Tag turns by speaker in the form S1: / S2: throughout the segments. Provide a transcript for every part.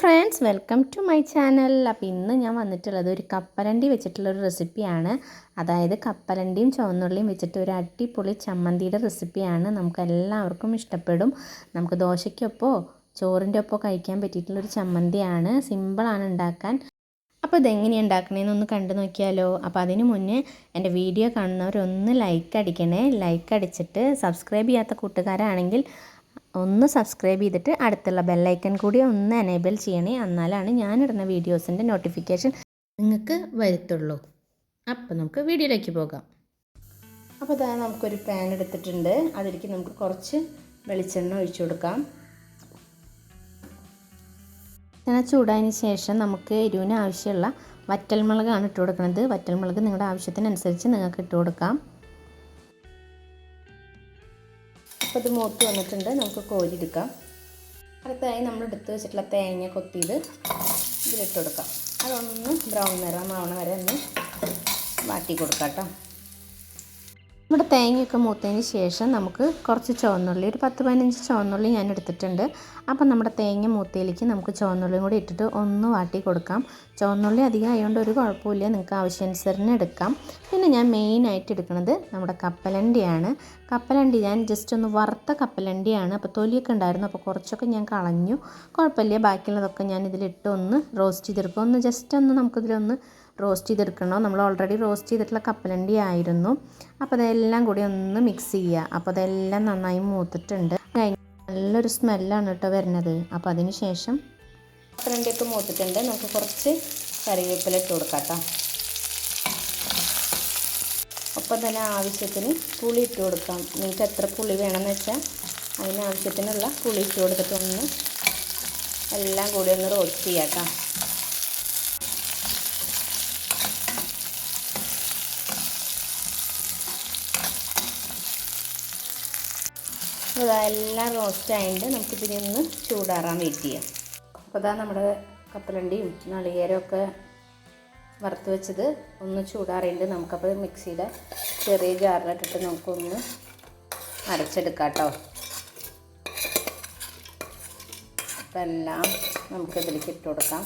S1: Friends welcome to my channel. അപ്പോൾ ഇന്ന് ഞാൻ വന്നിട്ടുള്ളത് ഒരു കപ്പലണ്ടി വെച്ചിട്ടുള്ള ഒരു റെസിപ്പിയാണ്. അതായത് കപ്പലണ്ടിയും ചുവന്നുള്ളിയും വെച്ചിട്ട് ഒരു അടിപൊളി ചമ്മന്തിയുടെ റെസിപ്പിയാണ്. നമുക്ക് എല്ലാവർക്കും ഇഷ്ടപ്പെടും. നമുക്ക് ദോശയ്ക്കൊപ്പോ ചോറിന്റെ ഒപ്പോ കഴിക്കാൻ പറ്റിയിട്ടുള്ളൊരു ചമ്മന്തിയാണ്. സിമ്പിളാണ് ഉണ്ടാക്കാൻ. അപ്പോൾ ഇതെങ്ങനെയാണ് ഉണ്ടാക്കണേന്നൊന്ന് കണ്ടു നോക്കിയാലോ. അപ്പോൾ അതിന് മുന്നേ എന്റെ വീഡിയോ കാണുന്നവരൊന്ന് ലൈക്ക് അടിക്കണേ. ലൈക്ക് അടിച്ചിട്ട് സബ്സ്ക്രൈബ് ചെയ്യാത്ത കൂട്ടുകാരാണെങ്കിൽ ഒന്ന് സബ്സ്ക്രൈബ് ചെയ്തിട്ട് അടുത്തുള്ള ബെല്ലൈക്കൺ കൂടി ഒന്ന് എനേബിൾ ചെയ്യണേ. എന്നാലാണ് ഞാനിടുന്ന വീഡിയോസിന്റെ നോട്ടിഫിക്കേഷൻ നിങ്ങൾക്ക് വരുത്തുള്ളൂ. അപ്പോൾ നമുക്ക് വീഡിയോയിലേക്ക് പോകാം. അപ്പോൾ ഇതാ നമുക്കൊരു പാൻ എടുത്തിട്ടുണ്ട്. അതിലേക്ക് നമുക്ക് കുറച്ച് വെളിച്ചെണ്ണ ഒഴിച്ചു കൊടുക്കാം. ഇങ്ങനെ ചൂടായതിന് ശേഷം നമുക്ക് എരിവിന് ആവശ്യമുള്ള വറ്റൽമുളകാണ് ഇട്ട് കൊടുക്കുന്നത് വറ്റൽമുളക് നിങ്ങളുടെ ആവശ്യത്തിനനുസരിച്ച് നിങ്ങൾക്ക് ഇട്ട് കൊടുക്കാം അപ്പോൾ ഇത് മൂത്ത് വന്നിട്ടുണ്ട്. നമുക്ക് കോരിയെടുക്കാം. അടുത്തതായി നമ്മൾ എടുത്ത് വെച്ചിട്ടുള്ള തേങ്ങ കൊത്തിയത് ഇതിലിട്ട് കൊടുക്കാം. അതൊന്ന് ബ്രൗൺ നിറം ആവണ വരെ ഒന്ന് വാട്ടി കൊടുക്കാം കേട്ടോ. നമ്മുടെ തേങ്ങയൊക്കെ മൂത്തതിന് ശേഷം നമുക്ക് കുറച്ച് ചുവന്നുള്ളി ഒരു പത്ത് പതിനഞ്ച് ചുവന്നുള്ളി ഞാൻ എടുത്തിട്ടുണ്ട്. അപ്പം നമ്മുടെ തേങ്ങ മൂത്തയിലേക്ക് നമുക്ക് ചുവന്നുള്ളിയും കൂടി ഇട്ടിട്ട് ഒന്ന് വാട്ടി കൊടുക്കാം. ചുവന്നുള്ളി അധികം ആയതുകൊണ്ട് ഒരു കുഴപ്പമില്ല നിങ്ങൾക്ക് ആവശ്യാനുസരണം എടുക്കാം. പിന്നെ ഞാൻ മെയിനായിട്ട് എടുക്കുന്നത് നമ്മുടെ കപ്പലണ്ടിയാണ്. കപ്പലണ്ടി ഞാൻ ജസ്റ്റ് ഒന്ന് വറുത്ത കപ്പലണ്ടിയാണ്. അപ്പോൾ തൊലിയൊക്കെ ഉണ്ടായിരുന്നു അപ്പോൾ കുറച്ചൊക്കെ ഞാൻ കളഞ്ഞു. കുഴപ്പമില്ല ബാക്കിയുള്ളതൊക്കെ ഞാൻ ഇതിലിട്ട് ഒന്ന് റോസ്റ്റ് ചെയ്തെടുക്കും. ഒന്ന് ജസ്റ്റ് ഒന്ന് നമുക്കിതിലൊന്ന് റോസ്റ്റ് ചെയ്തെടുക്കണം? നമ്മൾ ഓൾറെഡി റോസ്റ്റ് ചെയ്തിട്ടുള്ള കപ്പലണ്ടി ആയിരുന്നു. അപ്പോൾ അതെല്ലാം കൂടി ഒന്ന് മിക്സ് ചെയ്യുക. അപ്പോൾ അതെല്ലാം നന്നായി മൂത്തിട്ടുണ്ട്. നല്ലൊരു സ്മെല്ലാണ് കേട്ടോ വരുന്നത്. അപ്പോൾ അതിന് ശേഷം കപ്പലണ്ടിയൊക്കെ മൂത്തിട്ടുണ്ട്. നമുക്ക് കുറച്ച് കറിവേപ്പില ഇട്ട് കൊടുക്കാം കേട്ടോ. ഒപ്പം തന്നെ ആവശ്യത്തിന് പുളി ഇട്ട് കൊടുക്കാം. നിങ്ങൾക്ക് എത്ര പുളി വേണമെന്ന് വെച്ചാൽ അതിന് ആവശ്യത്തിനുള്ള പുളി ഇട്ട് കൊടുത്തിട്ടൊന്ന് എല്ലാം കൂടി ഒന്ന് റോസ്റ്റ് ചെയ്യാം കേട്ടോ. ഇതെല്ലാം റോസ്റ്റ് ആയിട്ട് നമുക്കിതിനെ ഒന്ന് ചൂടാറാൻ വെയിറ്റ് ചെയ്യാം. അപ്പോൾ ഇതാ നമ്മുടെ കപ്പലണ്ടിയും ഒക്കെ വറുത്ത് വെച്ചത് ഒന്ന് ചൂടാറിയിട്ട് നമുക്കപ്പോൾ മിക്സിയുടെ ചെറിയ ജാറിലിട്ടിട്ട് നമുക്കൊന്ന് അരച്ചെടുക്കാം കേട്ടോ അപ്പം എല്ലാം നമുക്കിതിലേക്ക് ഇട്ട് കൊടുക്കാം.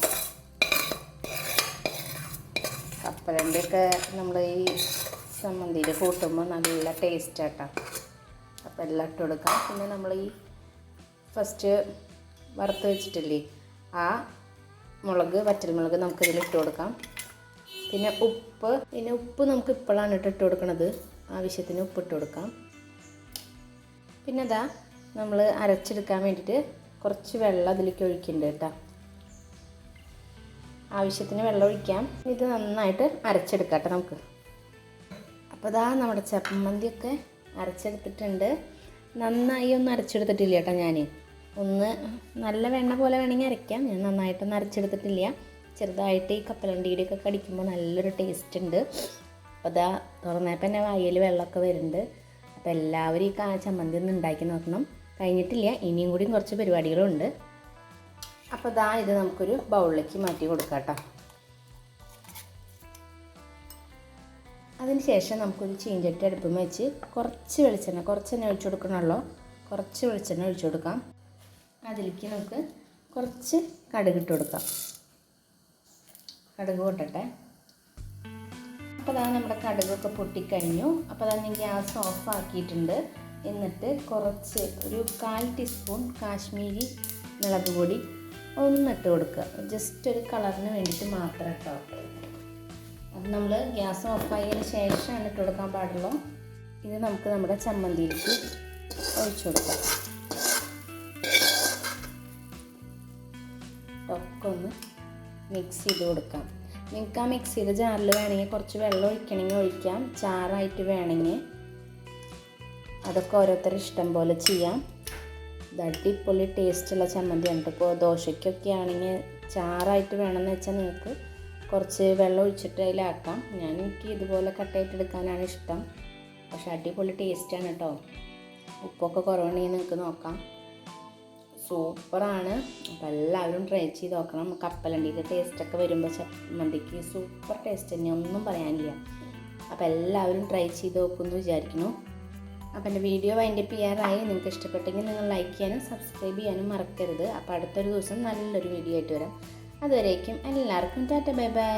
S1: കപ്പലണ്ടിയൊക്കെ നമ്മൾ ഈ ചമ്മന്തിയിൽ കൂട്ടുമ്പോൾ നല്ല ടേസ്റ്റ് ആട്ടോ. അപ്പോൾ എല്ലാം ഇട്ട് കൊടുക്കാം. പിന്നെ നമ്മൾ ഈ ഫസ്റ്റ് വറുത്ത് വെച്ചിട്ടില്ലേ ആ മുളക് വറ്റൽമുളക് നമുക്കിതിൽ ഇട്ട് കൊടുക്കാം. പിന്നെ ഉപ്പ് പിന്നെ ഉപ്പ് നമുക്ക് ഇപ്പോഴാണ് ഇട്ട് ഇട്ട് കൊടുക്കുന്നത് ആവശ്യത്തിന് ഉപ്പ് ഇട്ട് കൊടുക്കാം. പിന്നെ അതാ നമ്മൾ അരച്ചെടുക്കാൻ വേണ്ടിയിട്ട് കുറച്ച് വെള്ളം അതിലേക്ക് ഒഴിക്കുന്നുണ്ട് കേട്ടോ. ആവശ്യത്തിന് വെള്ളം ഒഴിക്കാം. ഇത് നന്നായിട്ട് അരച്ചെടുക്കാം കേട്ടോ നമുക്ക്. അപ്പോൾ ഇതാ നമ്മുടെ ചമ്മന്തിയൊക്കെ അരച്ചെടുത്തിട്ടുണ്ട്. നന്നായി ഒന്ന് അരച്ചെടുത്തിട്ടില്ല കേട്ടോ ഞാൻ ഒന്ന് നല്ല വെണ്ണ പോലെ വേണമെങ്കിൽ അരയ്ക്കാം. ഞാൻ നന്നായിട്ടൊന്നും അരച്ചെടുത്തിട്ടില്ല. ചെറുതായിട്ട് ഈ കപ്പലണ്ടിയുടെയൊക്കെ കടിക്കുമ്പോൾ നല്ലൊരു ടേസ്റ്റ് ഉണ്ട്. അപ്പോൾ അതാ തുറന്നപ്പോൾ തന്നെ വായിൽ വെള്ളമൊക്കെ വരുന്നുണ്ട്. അപ്പോൾ എല്ലാവരും ഈ കാ ചമ്മന്തി ഒന്ന് ഉണ്ടാക്കി നോക്കണം. കഴിഞ്ഞിട്ടില്ല. ഇനിയും കൂടി കുറച്ച് പരിപാടികളുണ്ട്. അപ്പോൾ ഇതാ ഇത് നമുക്കൊരു ബൗളിലേക്ക് മാറ്റി കൊടുക്കാം കേട്ടോ. അതിന് ശേഷം നമുക്കൊരു ചീഞ്ചട്ടി അടുപ്പം വെച്ച് കുറച്ച് വെളിച്ചെണ്ണ കുറച്ച് തന്നെ ഒഴിച്ചു കൊടുക്കണമല്ലോ. കുറച്ച് വെളിച്ചെണ്ണ ഒഴിച്ചു കൊടുക്കാം. അതിലേക്ക് നമുക്ക് കുറച്ച് കടുക് ഇട്ട് കൊടുക്കാം. കടുക് പൊട്ടട്ടെ. അപ്പോൾ അതാ നമ്മുടെ കടുകൊക്കെ പൊട്ടിക്കഴിഞ്ഞു. അപ്പോൾ അതാണ് ഞാൻ ഗ്യാസ് ഓഫ് ആക്കിയിട്ടുണ്ട്. എന്നിട്ട് കുറച്ച് ഒരു കാൽ ടീസ്പൂൺ കാശ്മീരി മുളക് പൊടി ഒന്നിട്ട് കൊടുക്കുക. ജസ്റ്റ് ഒരു കളറിന് വേണ്ടിയിട്ട് മാത്രം കേട്ടോ നമ്മൾ ഗ്യാസ് ഓഫായതിന് ശേഷമാണ് ഇട്ട് കൊടുക്കാൻ പാടുള്ളൂ. ഇത് നമുക്ക് നമ്മുടെ ചമ്മന്തിയിലേക്ക് ഒഴിച്ചു കൊടുക്കാം. ഒക്കെ ഒന്ന് മിക്സ് ചെയ്ത് കൊടുക്കാം. നിങ്ങൾക്ക് ആ മിക്സ് ചെയ്ത ജാറിൽ വേണമെങ്കിൽ കുറച്ച് വെള്ളം ഒഴിക്കണമെങ്കിൽ ഒഴിക്കാം. ചാറായിട്ട് വേണമെങ്കിൽ അതൊക്കെ ഓരോരുത്തർ ഇഷ്ടം പോലെ ചെയ്യാം. അടിപൊളി ടേസ്റ്റുള്ള ചമ്മന്തിയാണ്. ഇപ്പോൾ ദോശയ്ക്കൊക്കെ ആണെങ്കിൽ ചാറായിട്ട് വേണമെന്ന് വെച്ചാൽ നിങ്ങൾക്ക് കുറച്ച് വെള്ളം ഒഴിച്ചിട്ട് അതിലാക്കാം. ഞാൻ എനിക്ക് ഇതുപോലെ കട്ടായിട്ട് എടുക്കാനാണ് ഇഷ്ടം. പക്ഷെ അടിപൊളി ടേസ്റ്റാണ് കേട്ടോ ഉപ്പൊക്കെ കുറവുണ്ടെങ്കിൽ നിങ്ങൾക്ക് നോക്കാം. സൂപ്പറാണ് അപ്പോൾ എല്ലാവരും ട്രൈ ചെയ്ത് നോക്കണം. കപ്പലണ്ടിയുടെ ടേസ്റ്റൊക്കെ വരുമ്പോൾ ചമ്മന്തിക്ക് സൂപ്പർ ടേസ്റ്റ് തന്നെ. ഒന്നും പറയാനില്ല. അപ്പോൾ എല്ലാവരും ട്രൈ ചെയ്ത് നോക്കുമെന്ന് വിചാരിക്കുന്നു. അപ്പോൾ എന്റെ വീഡിയോ വൈൻഡപ്പ് ചെയ്യാറായി. നിങ്ങൾക്ക് ഇഷ്ടപ്പെട്ടെങ്കിൽ നിങ്ങൾ ലൈക്ക് ചെയ്യാനും സബ്സ്ക്രൈബ് ചെയ്യാനും മറക്കരുത്. അപ്പോൾ അടുത്തൊരു ദിവസം നല്ലൊരു വീഡിയോ ആയിട്ട് വരാം. അതുവരേക്കും എല്ലാവർക്കും ടാറ്റ ബൈ ബൈ.